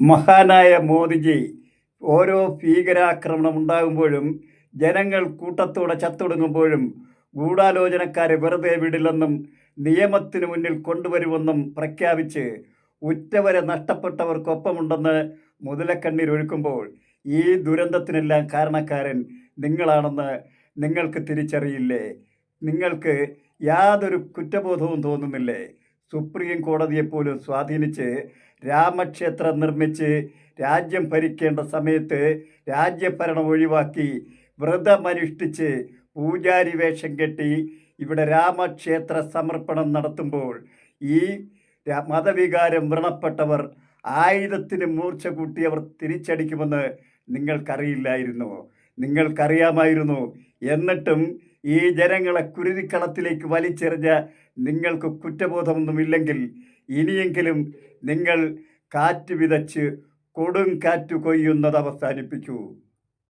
മഹാനായ മോദിജി ഓരോ ഭീകരാക്രമണം ഉണ്ടാകുമ്പോഴും ജനങ്ങൾ കൂട്ടത്തോടെ ചത്തൊടുങ്ങുമ്പോഴും ഗൂഢാലോചനക്കാരെ വെറുതെ വിടില്ലെന്നും നിയമത്തിന് മുന്നിൽ കൊണ്ടുവരുമെന്നും പ്രഖ്യാപിച്ച് ഉറ്റവരെ നഷ്ടപ്പെട്ടവർക്കൊപ്പമുണ്ടെന്ന് മുതലക്കണ്ണീരൊഴുക്കുമ്പോൾ ഈ ദുരന്തത്തിനെല്ലാം കാരണക്കാരൻ നിങ്ങളാണെന്ന് നിങ്ങൾക്ക് തിരിച്ചറിയില്ലേ? നിങ്ങൾക്ക് യാതൊരു കുറ്റബോധവും തോന്നുന്നില്ലേ? സുപ്രീം കോടതിയെപ്പോലും സ്വാധീനിച്ച് രാമക്ഷേത്രം നിർമ്മിച്ച് രാജ്യം ഭരിക്കേണ്ട സമയത്ത് രാജ്യഭരണം ഒഴിവാക്കി വ്രതമനുഷ്ഠിച്ച് പൂജാരി വേഷം കെട്ടി ഇവിടെ രാമക്ഷേത്ര സമർപ്പണം നടത്തുമ്പോൾ ഈ മതവികാരം വ്രണപ്പെട്ടവർ ആയുധത്തിന് മൂർച്ച കൂട്ടിയവർ തിരിച്ചടിക്കുമെന്ന് നിങ്ങൾക്കറിയില്ലായിരുന്നു. നിങ്ങൾക്കറിയാമായിരുന്നു. എന്നിട്ടും ഈ ജനങ്ങളെ കുരുതിക്കളത്തിലേക്ക് വലിച്ചെറിഞ്ഞ നിങ്ങൾക്ക് കുറ്റബോധമൊന്നുമില്ലെങ്കിൽ ഇനിയെങ്കിലും നിങ്ങൾ കാറ്റ് വിതച്ച് കൊടുങ്കാറ്റ് കൊയ്യുന്നത് അവസാനിപ്പിക്കൂ.